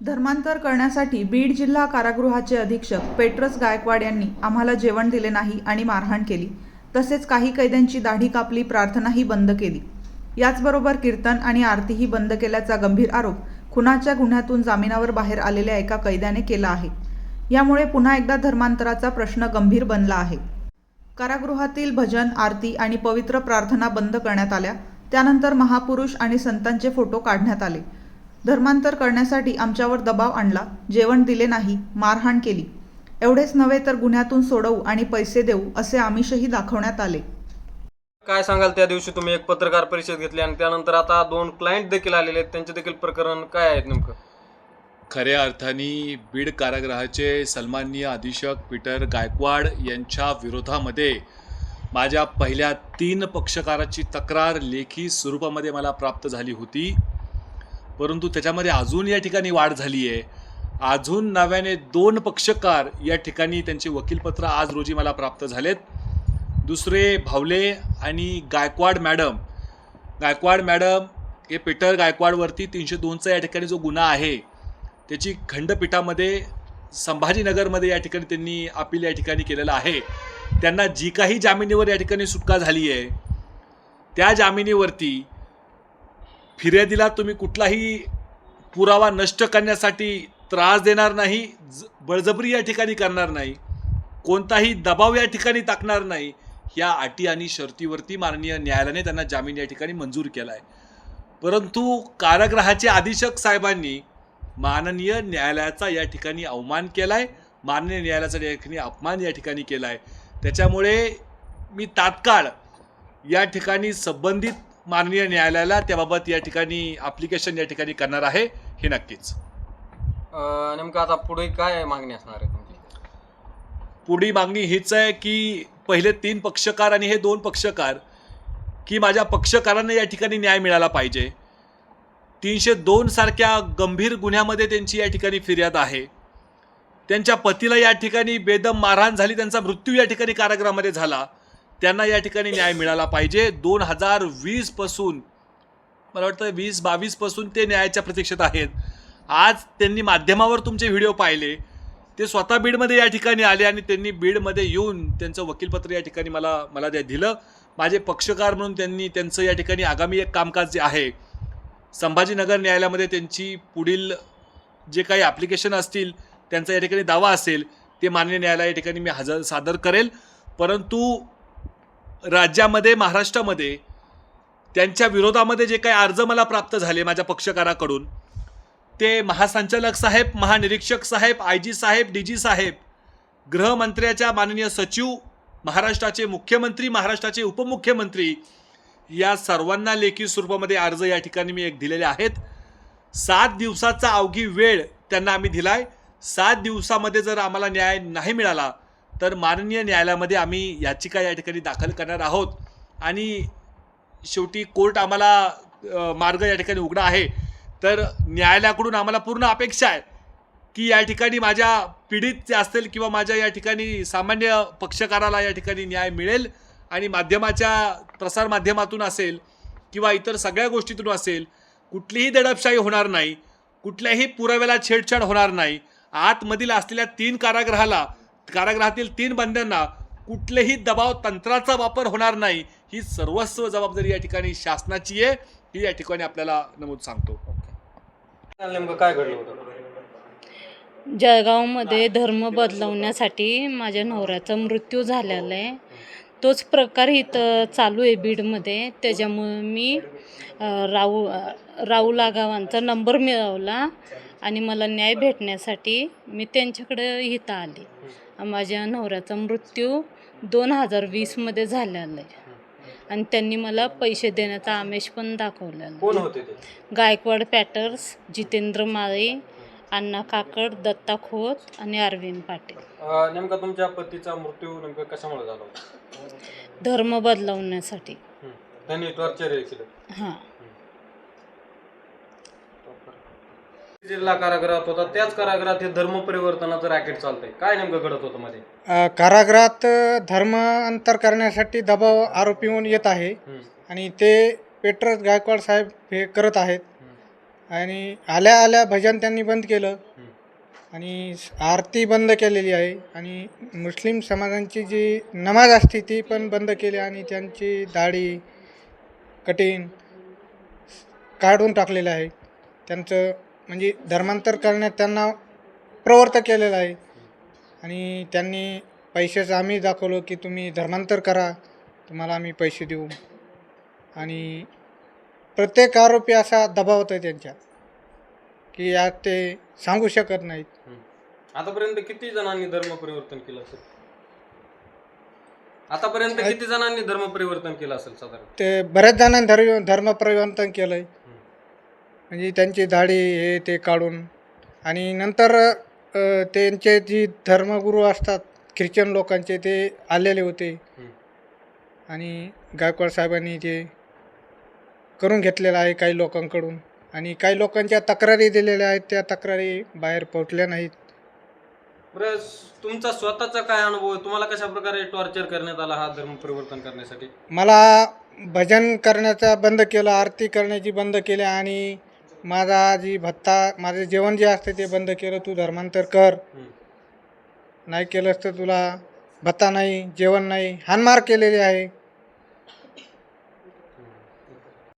धर्मांतर करण्यासाठी बीड जिल्हा कारागृहाचे अधीक्षक पेट्रस गायकवाड यांनी आम्हाला जेवण दिले नाही आणि मारहाण केली. तसेच काही कैद्यांची दाढी कापली प्रार्थनाही बंद केली. याचबरोबर कीर्तन आणि आरतीही बंद केल्याचा गंभीर आरोप खुनाच्या गुन्ह्यातून जामिनावर बाहेर आलेल्या एका कैद्याने केला आहे. यामुळे पुन्हा एकदा धर्मांतराचा प्रश्न गंभीर बनला आहे. कारागृहातील भजन आरती आणि पवित्र प्रार्थना बंद करण्यात आल्या. त्यानंतर महापुरुष आणि संतांचे फोटो काढण्यात आले. धर्मांतर करण्यासाठी आमच्यावर दबाव आणला जेवण दिले नाही मारहाण केली. एवढेच नव्हे तर गुन्ह्यातून सोडवू आणि पैसे देऊ असे आमिषही दाखवण्यात आले. काय सांगाल त्या दिवशी तुम्ही एक पत्रकार परिषद घेतली आणि त्यानंतर आता दोन क्लायंट देखील आलेले आहेत त्यांचे देखील प्रकरण काय आहेत नेमकं? खऱ्या अर्थाने बीड कारागृहाचे सन्माननीय अधीक्षक पीटर गायकवाड यांच्या विरोधामध्ये माझ्या पहिल्या तीन पक्षकाराची तक्रार लेखी स्वरूपामध्ये मला प्राप्त झाली होती. परंतु त्याच्यामध्ये अजून या ठिकाणी वाढ झाली आहे. अजून नव्याने दोन पक्षकार या ठिकाणी त्यांचे वकीलपत्र आज रोजी मला प्राप्त झालेत. दुसरे भावले आणि गायकवाड मॅडम. गायकवाड मॅडम हे पीटर गायकवाडवरती तीनशे दोनचा या ठिकाणी जो गुन्हा आहे त्याची खंडपीठामध्ये संभाजीनगरमध्ये या ठिकाणी त्यांनी अपील या ठिकाणी केलेलं आहे. त्यांना जी काही जामिनीवर या ठिकाणी सुटका झाली आहे त्या जामिनीवरती फिर्यादीला तुम्ही कुठलाही पुरावा नष्ट करण्यासाठी त्रास देणार नाही ज बळजबरी या ठिकाणी करणार नाही कोणताही दबाव या ठिकाणी टाकणार नाही या अटी आणि शर्तीवरती माननीय न्यायालयाने त्यांना जामीन या ठिकाणी मंजूर केला आहे परंतु कारागृहाचे अधीक्षक साहेबांनी माननीय न्यायालयाचा या ठिकाणी अवमान केला आहे माननीय न्यायालयाचा या ठिकाणी अपमान या ठिकाणी केला आहे त्याच्यामुळे मी तात्काळ या ठिकाणी संबंधित माननीय न्यायालयाला त्याबाबत या ठिकाणी ॲप्लिकेशन या ठिकाणी करणार आहे हे नक्कीच. नेमकं आता पुढे काय मागणी असणार आहे तुमची पुढी मागणी हीच आहे की पहिले तीन पक्षकार आणि हे दोन पक्षकार की माझ्या पक्षकारांना या ठिकाणी न्याय मिळाला पाहिजे. तीनशे दोन सारख्या गंभीर गुन्ह्यामध्ये त्यांची या ठिकाणी फिर्याद आहे. त्यांच्या पतीला या ठिकाणी बेदम मारहाण झाली त्यांचा मृत्यू या ठिकाणी कारागृहामध्ये झाला. त्यांना या ठिकाणी न्याय मिळाला पाहिजे. दोन हजार वीसपासून मला वाटतं वीस बावीसपासून ते न्यायाच्या प्रतीक्षेत आहेत. आज त्यांनी माध्यमावर तुमचे व्हिडिओ पाहिले. ते स्वतः बीडमध्ये या ठिकाणी आले आणि त्यांनी बीडमध्ये येऊन त्यांचं वकीलपत्र या ठिकाणी मला मला द्या दिलं. माझे पक्षकार म्हणून त्यांनी त्यांचं या ठिकाणी आगामी एक कामकाज जे आहे संभाजीनगर न्यायालयामध्ये त्यांची पुढील जे काही ॲप्लिकेशन असतील त्यांचा या ठिकाणी दावा असेल ते मान्य न्यायालय या ठिकाणी मी हजर सादर करेल. परंतु राज्यामध्ये महाराष्ट्रामध्ये त्यांच्या विरोधामध्ये जे काही अर्ज मला प्राप्त झाले माझ्या पक्षकाराकडून ते महासंचालक साहेब महानिरीक्षक साहेब I G Saheb D G साहेब गृहमंत्र्याच्या माननीय सचिव महाराष्ट्राचे मुख्यमंत्री महाराष्ट्राचे उपमुख्यमंत्री या सर्वांना लेखी स्वरूपामध्ये अर्ज या ठिकाणी मी एक दिलेले आहेत. सात दिवसाचा अवघी वेळ त्यांना आम्ही दिलाय. सात दिवसामध्ये जर आम्हाला न्याय नाही मिळाला तर माननीय न्यायालयामध्ये आम्ही याचिका या ठिकाणी दाखल करणार आहोत. आणि शेवटी कोर्ट आम्हाला मार्ग या ठिकाणी उघडा आहे. तर न्यायालयाकडून आम्हाला पूर्ण अपेक्षा आहे की या ठिकाणी माझ्या पीडित जे असतील किंवा माझ्या या ठिकाणी सामान्य पक्षकाराला या ठिकाणी न्याय मिळेल आणि माध्यमाच्या प्रसारमाध्यमातून असेल किंवा इतर सगळ्या गोष्टीतून असेल कुठलीही दडपशाही होणार नाही कुठल्याही पुराव्याला छेडछाड होणार नाही. आतमधील असलेल्या तीन कारागृहाला कारागृहातील तीन बंद्यांना कुठलेही दबाव तंत्राचा वापर होणार नाही ही सर्वस्व जबाबदारी या ठिकाणी शासनाची आहे. ही या ठिकाणी आपल्याला नमूद सांगतो. नेमकं काय घडलं होतं? जळगावमध्ये धर्म बदलवण्यासाठी माझ्या नवऱ्याचा मृत्यू झालेला आहे. तोच प्रकार इथं चालू आहे बीडमध्ये. त्याच्यामुळे मी अ, राऊ अ, राहुल आगावांचा नंबर मिळवला आणि मला न्याय भेटण्यासाठी मी त्यांच्याकडे इथं आले. माझ्या नवऱ्याचा मृत्यू दोन हजार वीसमध्ये झालेला आहे. आणि त्यांनी मला पैसे देण्याचा आमिष पण दाखवलेला गायकवाड पॅटर्स जितेंद्र माळे अण्णा काकड दत्ता खोत आणि अरविंद पाटील. अं, नेमका तुमच्या पतीचा मृत्यू नेमकं कशामुळे झाला होता? धर्म बदलवण्यासाठी. हं. त्यांनी टॉर्चर केलं. हां. जिल्हा कारागृहात होता. त्याच कारागृहात हे धर्म परिवर्तनाचं रॅकेट चालतंय. काय नेमकं घडत होतं मध्ये? अ, कारागृहात अ, धर्म अंतर करण्यासाठी दबाव आरोप येऊन येत आहे. हं. आणि ते पेट्रोल गायकवाड साहेब हे करत आहेत. आणि आल्या आल्या भजन त्यांनी बंद केलं. आणि आरती बंद केलेली आहे. आणि मुस्लिम समाजांची जी नमाज असते ती पण बंद केली आणि त्यांची दाढी कटिंग काढून टाकलेलं आहे. त्यांचं म्हणजे धर्मांतर करण्यात त्यांना प्रवृत्त केलेलं आहे. आणि त्यांनी पैशाचं आम्ही दाखवलं की तुम्ही धर्मांतर करा. तुम्हाला आम्ही पैसे देऊ. आणि प्रत्येक आरोपी असा दबावत आहे त्यांच्या की यात ते सांगू शकत नाहीत. आतापर्यंत किती जणांनी धर्म परिवर्तन केलं असेल? आतापर्यंत किती जणांनी धर्म परिवर्तन केलं असेल साधारण? ते बऱ्याच जणांनी धर्म धर्मपरिवर्तन केलं आहे म्हणजे त्यांची दाढी हे ते काढून. आणि नंतर अ, त्यांचे जी धर्मगुरू असतात ख्रिश्चन लोकांचे ते आलेले होते. आणि गायकवाड साहेबांनी ते करून घेतलेलं आहे काही लोकांकडून. आणि काही लोकांच्या तक्रारी दिलेल्या आहेत त्या तक्रारी बाहेर पोचल्या नाहीत. बरं तुमचा स्वतःचा काय अनुभव आहे? तुम्हाला कशा प्रकारे टॉर्चर करण्यात आला हा धर्म परिवर्तन करण्यासाठी? मला भजन करण्याचा बंद केलं आरती करण्याची बंद केली आणि माझा जी भत्ता माझं जेवण जे असते ते बंद केलं. तू धर्मांतर कर. नाही केलंस तर तुला भत्ता नाही जेवण नाही. हानमार केलेली आहे.